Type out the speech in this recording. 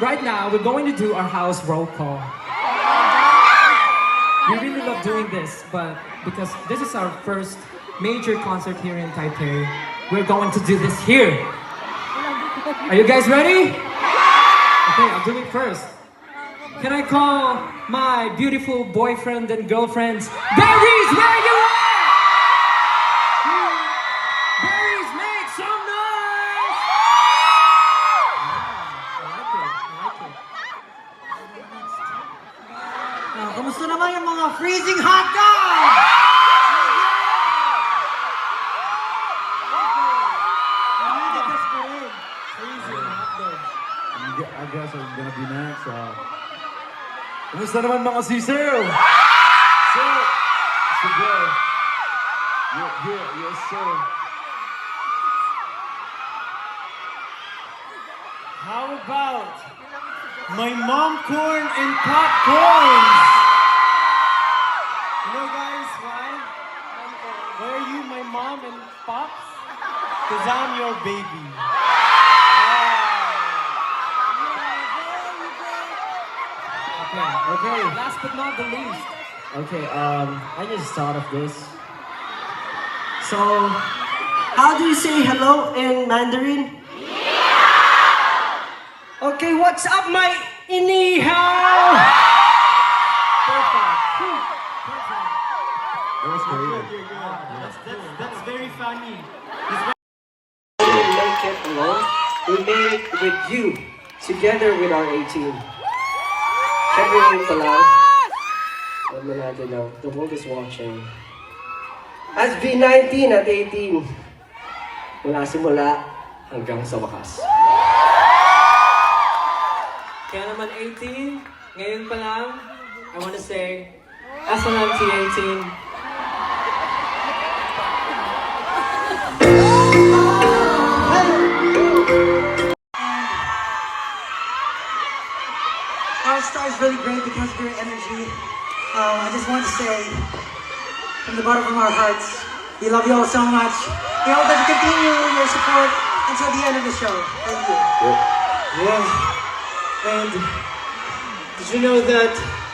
right now we're going to do our house roll call. We really love doing this, but because this is our first major concert here in Taipei, we're going to do this here. Are you guys ready? Okay, I'll do it first. Can I call my beautiful boyfriend and girlfriends? Berries, where you at? Kamusta naman yung mga freezing hot dog? I guess I'm gonna be next. Kumusta naman mga sisil? So, so good. Yeah, yeah, yes sir. How about my mom corn and popcorn? You know guys why? Why are you my mom and pops? Cause I'm your baby. Okay, Okay, last but not the least. okay, um, I just thought of this. So, how do you say hello in Mandarin? Okay, what's up, my inihao? Perfect. Perfect. That was great. That's, that's, very funny. We make it alone. We made it with you, together with our 18. Syempre yun pa lang, alam na natin na, the world is watching. As B19 at 18, mula simula hanggang sa wakas. Kaya naman 18, ngayon pa lang, I wanna say, SLMT 18, Our Star is really great because of your energy. Um, I just want to say, from the bottom of our hearts, we love you all so much. We hope that you continue your support until the end of the show. Thank you. Yeah. And did you know that